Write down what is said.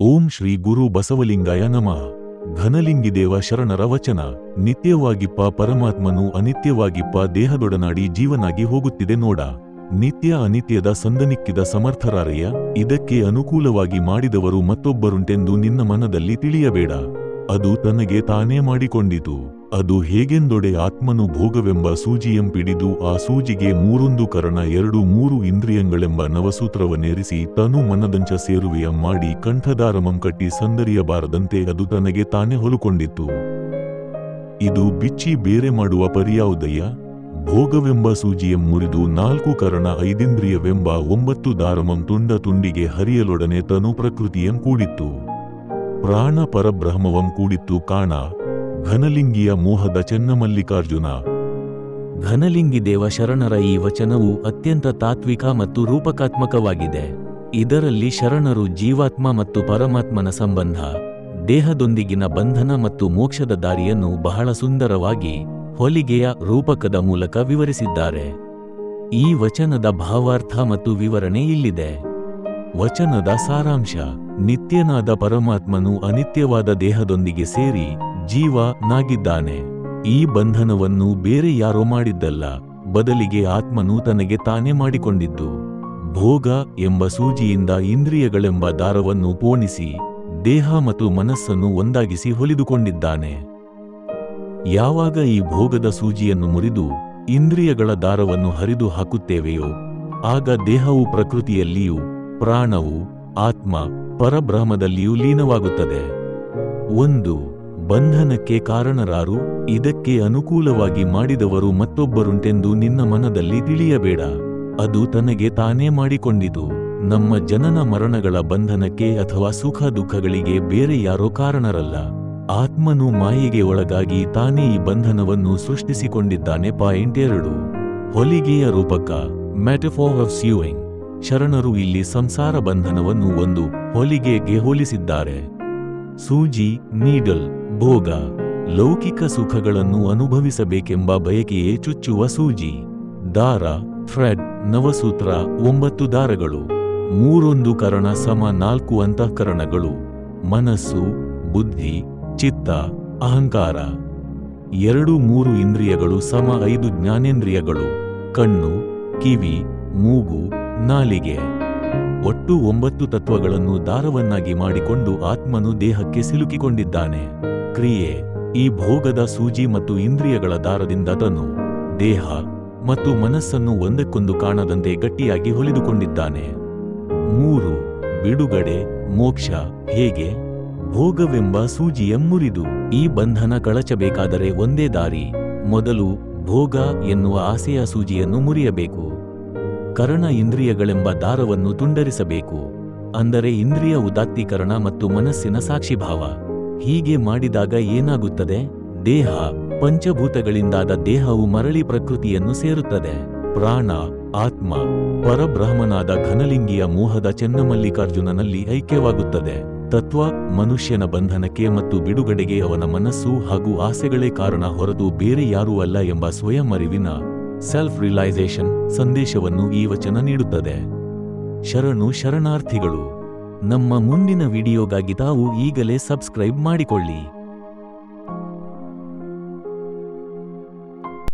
ಓಂ ಶ್ರೀ ಗುರು ಬಸವಲಿಂಗಾಯ ನಮಃ. ಘನಲಿಂಗಿದೇವ ಶರಣರ ವಚನ. ನಿತ್ಯವಾಗಿಪ್ಪ ಪರಮಾತ್ಮನು ಅನಿತ್ಯವಾಗಿಪ್ಪ ದೇಹದೊಡನಾಡಿ ಜೀವನಾಗಿ ಹೋಗುತ್ತಿದೆ ನೋಡ. ನಿತ್ಯ ಅನಿತ್ಯದ ಸಂದನಿಕ್ಕಿದ ಸಮರ್ಥರಾರೆಯ ಇದಕ್ಕೆ ಅನುಕೂಲವಾಗಿ ಮಾಡಿದವರು ಮತ್ತೊಬ್ಬರುಂಟೆಂದು ನಿನ್ನ ಮನದಲ್ಲಿ ತಿಳಿಯಬೇಡ. ಅದು ತನಗೆ ತಾನೇ ಮಾಡಿಕೊಂಡಿತು. ಅದು ಹೇಗೆಂದೊಡೆ ಆತ್ಮನು ಭೋಗವೆಂಬ ಸೂಜಿಯಂ ಪಿಡಿದು ಆ ಸೂಜಿಗೆ ಮೂರೊಂದು ಕರಣ, ಎರಡು ಮೂರು ಇಂದ್ರಿಯಂಗಳೆಂಬ ನವಸೂತ್ರವನ್ನೇರಿಸಿ ತನು ಮನದಂಚ ಸೇರುವೆಯ ಮಾಡಿ ಕಂಠದಾರಮಂ ಕಟ್ಟಿ ಸಂದರಿಯಬಾರದಂತೆ ಅದು ತನಗೆ ತಾನೇ ಹೊಲುಕೊಂಡಿತ್ತು. ಇದು ಬಿಚ್ಚಿ ಬೇರೆ ಮಾಡುವ ಪರಿಯಾವುದಯ್ಯ? ಭೋಗವೆಂಬ ಸೂಜಿಯಂ ಮುರಿದು ನಾಲ್ಕು ಕರಣ, ಐದಿಂದ್ರಿಯವೆಂಬ ಒಂಬತ್ತು ದಾರಮಂ ತುಂಡ ತುಂಡಿಗೆ ಹರಿಯಲೊಡನೆ ತನು ಪ್ರಕೃತಿಯಂ ಕೂಡಿತ್ತು. ಪ್ರಾಣ ಪರಬ್ರಹ್ಮವಂ ಕೂಡಿತ್ತು ಕಾಣ ಘನಲಿಂಗಿಯ ಮೋಹದ ಚೆನ್ನಮಲ್ಲಿಕಾರ್ಜುನ. ಘನಲಿಂಗಿ ದೇವ ಶರಣರ ಈ ವಚನವು ಅತ್ಯಂತ ತಾತ್ವಿಕ ಮತ್ತು ರೂಪಕಾತ್ಮಕವಾಗಿದೆ. ಇದರಲ್ಲಿ ಶರಣರು ಜೀವಾತ್ಮ ಮತ್ತು ಪರಮಾತ್ಮನ ಸಂಬಂಧ, ದೇಹದೊಂದಿಗಿನ ಬಂಧನ ಮತ್ತು ಮೋಕ್ಷದ ದಾರಿಯನ್ನು ಬಹಳ ಸುಂದರವಾಗಿ ಹೊಲಿಗೆಯ ರೂಪಕದ ಮೂಲಕ ವಿವರಿಸಿದ್ದಾರೆ. ಈ ವಚನದ ಭಾವಾರ್ಥ ಮತ್ತು ವಿವರಣೆ ಇಲ್ಲಿದೆ. ವಚನದ ಸಾರಾಂಶ, ನಿತ್ಯನಾದ ಪರಮಾತ್ಮನು ಅನಿತ್ಯವಾದ ದೇಹದೊಂದಿಗೆ ಸೇರಿ ಜೀವ ನಾಗಿದ್ದಾನೆ ಈ ಬಂಧನವನ್ನು ಬೇರೆ ಯಾರೋ ಮಾಡಿದ್ದಲ್ಲ. ಬದಲಿಗೆ ಆತ್ಮನು ತನಗೆ ತಾನೇ ಮಾಡಿಕೊಂಡಿದ್ದು. ಭೋಗ ಎಂಬ ಸೂಜಿಯಿಂದ ಇಂದ್ರಿಯಗಳೆಂಬ ದಾರವನ್ನು ಪೋಣಿಸಿ, ದೇಹ ಮತ್ತು ಮನಸ್ಸನ್ನು ಒಂದಾಗಿಸಿ ಹೊಲಿದುಕೊಂಡಿದ್ದಾನೆ. ಯಾವಾಗ ಈ ಭೋಗದ ಸೂಜಿಯನ್ನು ಮುರಿದು ಇಂದ್ರಿಯಗಳ ದಾರವನ್ನು ಹರಿದು ಹಾಕುತ್ತೇವೆಯೋ, ಆಗ ದೇಹವು ಪ್ರಕೃತಿಯಲ್ಲಿಯೂ, ಪ್ರಾಣವು ಆತ್ಮ ಪರಬ್ರಹ್ಮದಲ್ಲಿಯೂ ಲೀನವಾಗುತ್ತದೆ. ಒಂದು ಬಂಧನಕ್ಕೆ ಕಾರಣರಾರು, ಇದಕ್ಕೆ ಅನುಕೂಲವಾಗಿ ಮಾಡಿದವರು ಮತ್ತೊಬ್ಬರುಂಟೆಂದು ನಿನ್ನ ಮನದಲ್ಲಿ ತಿಳಿಯಬೇಡ. ಅದು ತನಗೆ ತಾನೇ ಮಾಡಿಕೊಂಡಿತು. ನಮ್ಮ ಜನನ ಮರಣಗಳ ಬಂಧನಕ್ಕೆ ಅಥವಾ ಸುಖ ದುಃಖಗಳಿಗೆ ಬೇರೆ ಯಾರೋ ಕಾರಣರಲ್ಲ. ಆತ್ಮನು ಮಾಯೆಗೆ ಒಳಗಾಗಿ ತಾನೇ ಈ ಬಂಧನವನ್ನು ಸೃಷ್ಟಿಸಿಕೊಂಡಿದ್ದಾನೆ. ಪಾಯಿಂಟ್ ಎರಡು. ಹೊಲಿಗೆಯ ರೂಪಕ. Metaphor of sewing. ಶರಣರು ಇಲ್ಲಿ ಸಂಸಾರ ಬಂಧನವನ್ನು ಒಂದು ಹೊಲಿಗೆಗೆ ಹೋಲಿಸಿದ್ದಾರೆ. ಸೂಜಿ, ನೀಡಲ್, ಭೋಗ, ಲೌಕಿಕ ಸುಖಗಳನ್ನು ಅನುಭವಿಸಬೇಕೆಂಬ ಬಯಕೆಯೇ ಚುಚ್ಚುವ ಸೂಜಿ. ದಾರ, ಫ್ರೆಡ್, ನವಸೂತ್ರ, ಒಂಬತ್ತು ದಾರಗಳು. ಮೂರೊಂದು ಕರಣ ಸಮ ನಾಲ್ಕು ಅಂತಃಕರಣಗಳು. ಮನಸ್ಸು, ಬುದ್ಧಿ, ಚಿತ್ತ, ಅಹಂಕಾರ. ಎರಡು ಮೂರು ಇಂದ್ರಿಯಗಳು ಸಮ ಐದು ಜ್ಞಾನೇಂದ್ರಿಯಗಳು. ಕಣ್ಣು, ಕಿವಿ, ಮೂಗು, ನಾಲಿಗೆ. ಒಟ್ಟು ಒಂಬತ್ತು ತತ್ವಗಳನ್ನು ದಾರವನ್ನಾಗಿ ಮಾಡಿಕೊಂಡು ಆತ್ಮನು ದೇಹಕ್ಕೆ ಸಿಲುಕಿಕೊಂಡಿದ್ದಾನೆ. ಕ್ರಿಯೆ, ಈ ಭೋಗದ ಸೂಜಿ ಮತ್ತು ಇಂದ್ರಿಯಗಳ ದಾರದಿಂದ ತನು, ದೇಹ ಮತ್ತು ಮನಸ್ಸನ್ನು ಒಂದಕ್ಕೊಂದು ಕಾಣದಂತೆ ಗಟ್ಟಿಯಾಗಿ ಹೊಲಿದುಕೊಂಡಿದ್ದಾನೆ. ಮೂರು, ಬಿಡುಗಡೆ, ಮೋಕ್ಷ, ಹೇಗೆ? ಭೋಗವೆಂಬ ಸೂಜಿಯ ಮುರಿದು, ಈ ಬಂಧನ ಕಳಚಬೇಕಾದರೆ ಒಂದೇ ದಾರಿ, ಮೊದಲು ಭೋಗ ಎನ್ನುವ ಆಸೆಯ ಸೂಜಿಯನ್ನು ಮುರಿಯಬೇಕು. ಕರಣ ಇಂದ್ರಿಯಗಳೆಂಬ ದಾರವನ್ನು ತುಂಡರಿಸಬೇಕು. ಅಂದರೆ ಇಂದ್ರಿಯ ಉದಾತ್ತೀಕರಣ ಮತ್ತು ಮನಸ್ಸಿನ ಸಾಕ್ಷಿಭಾವ. ಹೀಗೆ ಮಾಡಿದಾಗ ಏನಾಗುತ್ತದೆ? ದೇಹ, ಪಂಚಭೂತಗಳಿಂದಾದ ದೇಹವು ಮರಳಿ ಪ್ರಕೃತಿಯನ್ನು ಸೇರುತ್ತದೆ. ಪ್ರಾಣ, ಆತ್ಮ, ಪರಬ್ರಹ್ಮನಾದ ಘನಲಿಂಗಿಯ ಮೋಹದ ಚೆನ್ನಮಲ್ಲಿಕಾರ್ಜುನನಲ್ಲಿ ಐಕ್ಯವಾಗುತ್ತದೆ. ತತ್ವ, ಮನುಷ್ಯನ ಬಂಧನಕ್ಕೆ ಮತ್ತು ಬಿಡುಗಡೆಗೆ ಅವನ ಮನಸ್ಸು ಹಾಗೂ ಆಸೆಗಳೇ ಕಾರಣ ಹೊರತು ಬೇರೆ ಯಾರೂ ಅಲ್ಲ ಎಂಬ ಸ್ವಯಂ ಅರಿವಿನ ಸೆಲ್ಫ್ ರಿಲೈಸೇಷನ್ ಸಂದೇಶವನ್ನು ಈ ವಚನ ನೀಡುತ್ತದೆ. ಶರಣು ಶರಣಾರ್ಥಿಗಳು, ನಮ್ಮ ಮುಂದಿನ ವಿಡಿಯೋಗಾಗಿ ತಾವು ಈಗಲೇ ಸಬ್ಸ್ಕ್ರೈಬ್ ಮಾಡಿಕೊಳ್ಳಿ.